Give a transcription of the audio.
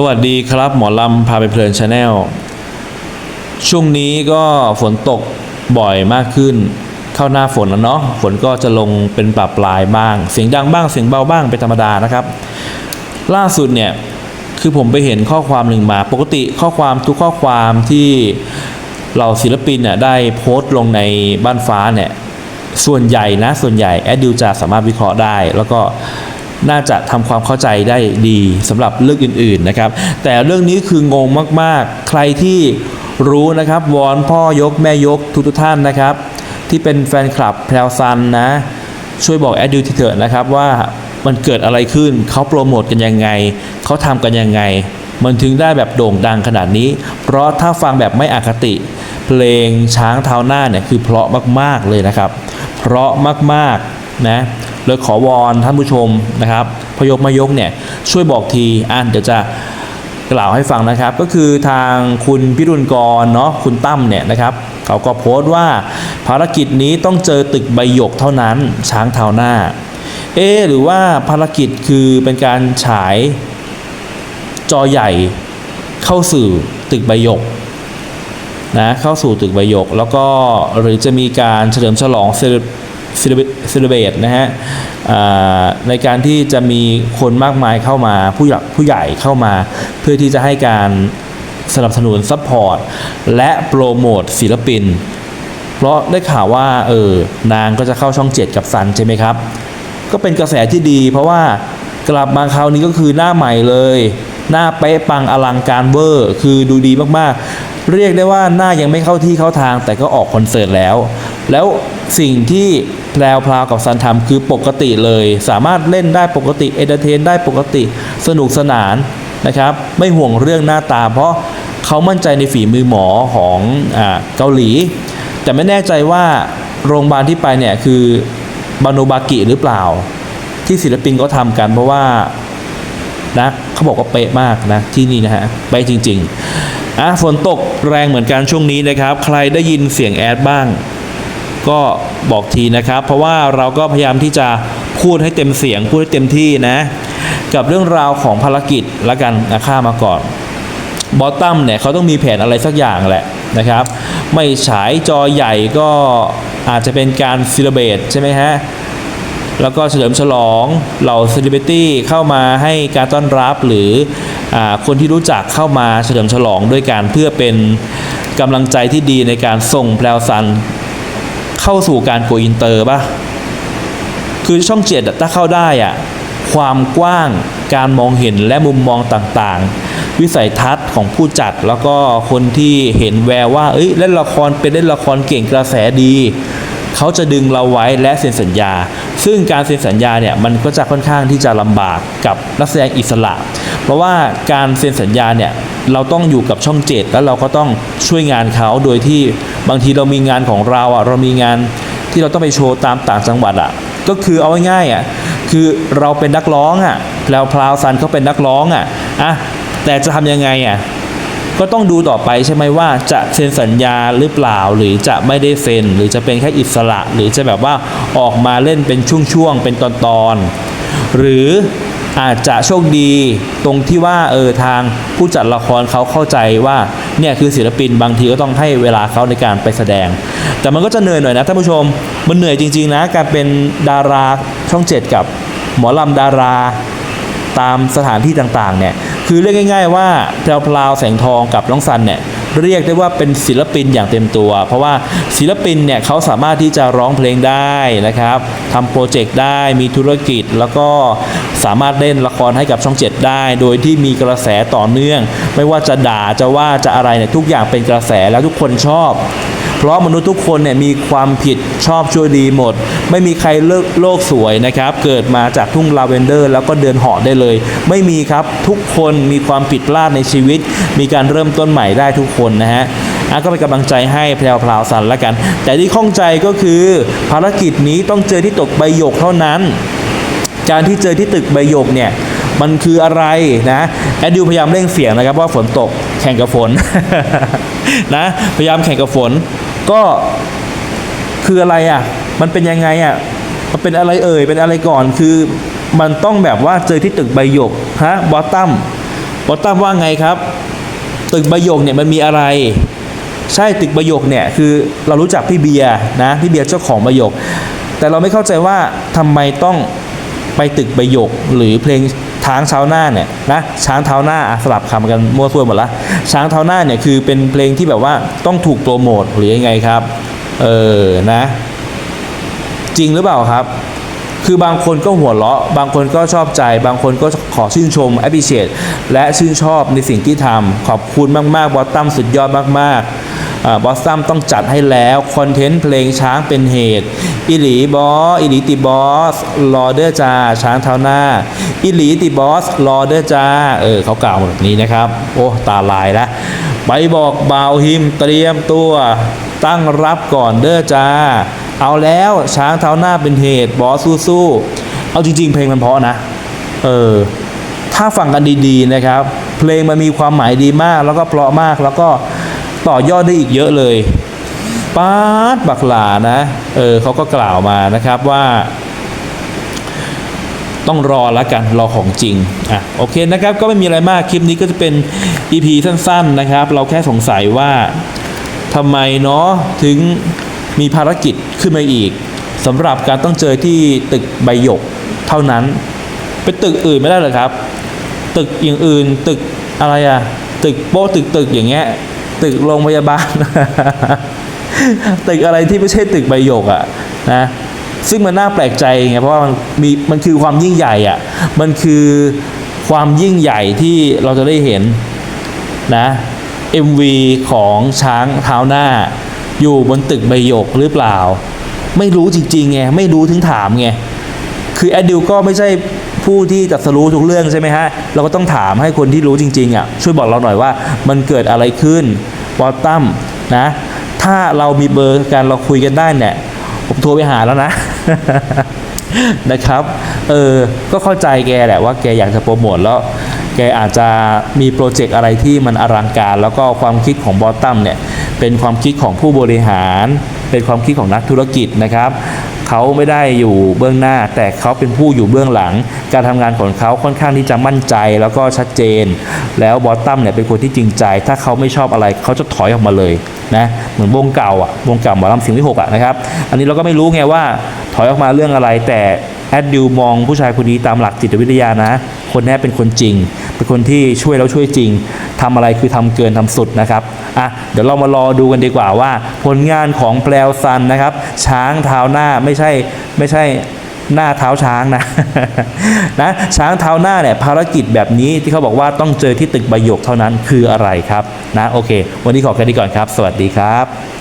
สวัสดีครับหมอลำพาไปเพลินชาแนลช่วงนี้ก็ฝนตกบ่อยมากขึ้น เข้าหน้าฝนแล้วเนาะฝนก็จะลงเป็นปรับปลายบ้าง เสียงดังบ้างเสียงเบาบ้างเป็นธรรมดานะครับ ล่าสุดเนี่ยคือผมไปเห็นข้อความหนึ่งมา ปกติข้อความทุกข้อความที่เราศิลปินเนี่ยได้โพสต์ลงในบ้านฟ้าเนี่ยส่วนใหญ่นะส่วนใหญ่แอดดิวจะสามารถวิเคราะห์ได้ แล้วก็ น่าจะทำความเข้าใจได้ดีสำหรับเรื่องอื่น ๆนะครับ แต่เรื่องนี้คืองงมากๆ ใครที่รู้นะครับวอนพ่อยกแม่ยกทุกๆท่านนะครับ ที่เป็นแฟนคลับแพรวซันนะ ช่วยบอกแอดดิวทีเถอะนะครับว่ามันเกิดอะไรขึ้นเขาโปรโมทกันยังไงเขาทำกันยังไง มันถึงได้แบบโด่งดังขนาดนี้ เพราะถ้าฟังแบบไม่อคติ เพลงช้างเท้าหน้าเนี่ยคือเพราะมากๆเลยนะครับ เพราะมากๆนะ เลยขอวอนท่านผู้ชมนะครับพยกมายกเนี่ยช่วยบอกทีอ่านเดี๋ยวจะกล่าวให้ฟังนะครับ ก็คือทางคุณพิรุณกรเนาะคุณตั้มเนี่ยนะครับเขาก็โพสต์ว่าภารกิจนี้ต้องเจอตึกใบหยกเท่านั้นช้างเท้าหน้าเอหรือว่าภารกิจคือเป็นการฉายจอใหญ่เข้าสู่ตึกใบหยกนะเข้าสู่ตึกใบหยก แล้วก็หรือจะมีการเฉลิมฉลองเซ ซเลเบตนะฮะในการที่จะมีคนมากมายเข้ามาผู้ใหญ่ผู้ใหญ่เข้ามา เพื่อที่จะให้การสนับสนุนซัพพอร์ตและโปรโมทศิลปิน เพราะได้ข่าวว่าเออนางก็จะเข้าช่องเจ็ดกับซันใช่ไหมครับ ก็เป็นกระแสที่ดี เพราะว่ากลับมาคราวนี้ก็คือหน้าใหม่เลย หน้าเป๊ะปังอลังการเวอร์ คือดูดีมากๆ เรียกได้ว่าหน้ายังไม่เข้าที่เข้าทางแต่ก็ออกคอนเสิร์ตแล้ว แล้ว สิ่งที่แพลวพราวกับซันทำคือปกติเลย สามารถเล่นได้ปกติเอนเตอร์เทนได้ปกติสนุกสนานนะครับ ไม่ห่วงเรื่องหน้าตา เพราะเขามั่นใจในฝีมือหมอของอเกาหลี แต่ไม่แน่ใจว่าโรงพยาบาลที่ไปเนี่ยคือบาโนบากิหรือเปล่า ที่ศิลปินก็ทำกันเพราะว่านะเขาบอกว่าเป๊ะมากนะที่นี่นะฮะเป๊ะจริง ๆอะฝนตกแรงเหมือนกันช่วงนี้นะครับ ใครได้ยินเสียงแอดบ้าง ก็บอกทีนะครับ เพราะว่าเราก็พยายามที่จะพูดให้เต็มเสียง พูดให้เต็มที่นะ กับเรื่องราวของภารกิจละกันนะข้ามาก่อนบอตตัมเนี่ยเขาต้องมีแผนอะไรสักอย่างแหละนะครับ ไม่ฉายจอใหญ่ก็อาจจะเป็นการซิลเบตใช่ไหมฮะ แล้วก็เฉลิมฉลองเหล่าเซเลบริตี้เข้ามาให้การต้อนรับหรืออคนที่รู้จักเข้ามาเฉลิมฉลองด้วยการเพื่อเป็นกำลังใจที่ดีในการส่งแพลวซัน เข้าสู่การโกอินเตอร์ป่ะ คือช่องเจ็ดถ้าเข้าได้อะความกว้างการมองเห็นและมุมมองต่างๆ วิสัยทัศน์ของผู้จัดแล้วก็คนที่เห็นแววว่า เอ้ยเล่นละครเป็นเล่นละครเก่งกระแสดีเขาจะดึงเราไว้และเซ็นสัญญา ซึ่งการเซ็นสัญญาเนี่ยมันก็จะค่อนข้างที่จะลำบากกับนักแสดงอิสระ เพราะว่าการเซ็นสัญญาเนี่ยเราต้องอยู่กับช่องเจ็ดแล้วเราก็ต้องช่วยงานเขาโดยที่ บางทีเรามีงานของเราอะเรามีงานที่เราต้องไปโชว์ตามต่างจังหวัดอะก็คือเอาง่ายๆอะคือเราเป็นนักร้องอะแล้วพลาวซันเขาเป็นนักร้องอะอะแต่จะทำยังไงอะก็ต้องดูต่อไปใช่ไหมว่าจะเซ็นสัญญาหรือเปล่า หรือจะไม่ได้เซ็น หรือจะเป็นแค่อิสระ หรือจะแบบว่าออกมาเล่นเป็นช่วงๆเป็นตอนๆหรือ อาจจะโชคดีตรงที่ว่าเออทางผู้จัดละครเขาเข้าใจว่าเนี่ยคือศิลปินบางทีก็ต้องให้เวลาเขาในการไปแสดง แต่มันก็จะเหนื่อยหน่อยนะท่านผู้ชมมันเหนื่อยจริง ๆ นะการเป็นดาราช่องเจ็ดกับหมอลำดาราตามสถานที่ต่างๆเนี่ยคือเรียกง่าย ๆ ว่าแพรวพลาวแสงทองกับน้องซันเนี่ยเรียกได้ว่าเป็นศิลปินอย่างเต็มตัว เพราะว่าศิลปินเนี่ยเขาสามารถที่จะร้องเพลงได้นะครับทำโปรเจกต์ได้มีธุรกิจแล้วก็ สามารถเล่นละครให้กับช่องเจ็ดได้ โดยที่มีกระแสต่อเนื่อง ไม่ว่าจะด่าจะว่าจะอะไรเนี่ยทุกอย่างเป็นกระแสแล้วทุกคนชอบ เพราะมนุษย์ทุกคนเนี่ยมีความผิดชอบชั่วดีหมด ไม่มีใครเลิกโลกสวยนะครับ เกิดมาจากทุ่งลาเวนเดอร์ แล้วก็เดินเหาะได้เลย ไม่มีครับทุกคนมีความผิดพลาดในชีวิต มีการเริ่มต้นใหม่ได้ทุกคนนะฮะอะก็เป็นกำลังใจให้แพรวพราวสันล้วกัน แต่ที่ข้องใจก็คือ ภารกิจนี้ต้องเจอที่ตกใบหยกเท่านั้น การที่เจอที่ตึกใบหยกเนี่ยมันคืออะไรนะแอดดิวพยายามเร่งเสียงนะครับว่าฝนตกแข่งกับฝนนะพยายามแข่งกับฝน ก็คืออะไรอะมันเป็นยังไงอะมันเป็นอะไรเอ่ยเป็นอะไรก่อนคือมันต้องแบบว่าเจอที่ตึกใบหยกฮะบอตตัมบอสตัมว่าไงครับ ตึกใบหยกเนี่ยมันมีอะไร ใช่ตึกใบหยกเนี่ยคือเรารู้จักพี่เบียร์นะพี่เบียร์เจ้าของใบหยก แต่เราไม่เข้าใจว่าทำไมต้อง ไปตึกใบหยกหรือเพลงช้างเท้าหน้าเนี่ยนะช้างเท้าหน้าสลับคำกันมั่วซั่วหมดละช้างเท้าหน้าเนี่ยคือเป็นเพลงที่แบบว่าต้องถูกโปรโมทหรือยังไงครับเออนะจริงหรือเปล่าครับ คือบางคนก็หัวเราะ บางคนก็ชอบใจ บางคนก็ขอชื่นชม appreciate และชื่นชอบในสิ่งที่ทำขอบคุณมาก ๆ บอสตัมสุดยอดมาก ๆบอสตัมต้องจัดให้แล้ว คอนเทนต์เพลงช้างเป็นเหตุ อิหลีบอสอิหลีติบอสรอเดอร์จาช้างเท้าหน้าอิหลีติบอสรอเดอร์จาเออเขากล่าวแบบนี้นะครับ โอ้ตาลายล้วไปบอกบ่าวหิมเตรียมตัวตั้งรับก่อนเด้อจ้า เอาแล้วช้างเท้าหน้าเป็นเหตุบอสสู้ๆเอาจริง ๆ เพลงมันเพราะนะ เออ ถ้าฟังกันดีๆนะครับ เพลงมันมีความหมายดีมาก แล้วก็เพราะมากแล้วก็ต่อยอดได้อีกเยอะเลย ป๊าดบักหลานะเออเขาก็กล่าวมานะครับว่า ต้องรอแล้วกันรอของจริงอะโอเคนะครับก็ไม่มีอะไรมากคลิปนี้ก็จะเป็น EP สั้นๆนะครับ เราแค่สงสัยว่าทำไมเนาะถึงมีภารกิจขึ้นมาอีกสำหรับการต้องเจอที่ตึกใบหยกเท่านั้นเป็นตึกอื่นไม่ได้เหรอครับ ตึกอย่างอื่นตึกอะไรอะตึกโป๊ะตึกตึกอย่างเงี้ย ตึกโรงพยาบาล ตึกอะไรที่ไม่ใช่ตึกใบหยกอะนะซึ่งมันน่าแปลกใจไงเพราะว่ามันมีมันคือความยิ่งใหญ่อะมันคือความยิ่งใหญ่ที่เราจะได้เห็นนะ MV ของช้างเท้าหน้า อยู่บนตึกใบหยกหรือเปล่า ไม่รู้จริงๆไงไม่รู้ถึงถามไงคือแอดดิวก็ไม่ใช่ผู้ที่จะรู้ทุกเรื่องใช่ไหมฮะ เราก็ต้องถามให้คนที่รู้จริงๆอะช่วยบอกเราหน่อยว่ามันเกิดอะไรขึ้นวอลตัมนะ ถ้าเรามีเบอร์กันเราคุยกันได้เนี่ยผมโทรไปหาแล้วนะนะครับ เออ ก็เข้าใจแกแหละว่าแกอยากจะโปรโมทแล้ว แกอาจจะมีโปรเจกต์อะไรที่มันอลังการ แล้วก็ความคิดของบอสตัมเนี่ย เป็นความคิดของผู้บริหาร เป็นความคิดของนักธุรกิจนะครับ เขาไม่ได้อยู่เบื้องหน้า แต่เขาเป็นผู้อยู่เบื้องหลัง การทำงานของเขาค่อนข้างที่จะมั่นใจแล้วก็ชัดเจน แล้วบอสตัมเนี่ยเป็นคนที่จริงใจ ถ้าเขาไม่ชอบอะไร เขาจะถอยออกมาเลย นะเหมือนวงเก่าอะวงเก่าหมอลำสียงที่หกอะนะครับอันนี้เราก็ไม่รู้ไงว่าถอยออกมาเรื่องอะไรแต่แอดดิวมองผู้ชายคนนี้ตามหลักจิตวิทยานะ คนนี้เป็นคนจริง เป็นคนที่ช่วยแล้วช่วยจริงทำอะไรคือทำเกินทำสุดนะครับอะเดี๋ยวเรามารอดูกันดีกว่าว่า ผลงานของแปลวซันนะครับ ช้างเท้าหน้าไม่ใช่ไม่ใช่ หน้าเท้าช้างนะนะช้างเท้าหน้าเนี่ยภารกิจแบบนี้ที่เขาบอกว่าต้องเจอที่ตึกใบหยกเท่านั้นคืออะไรครับนะโอเค วันนี้ขอแค่นี้ก่อนครับ สวัสดีครับ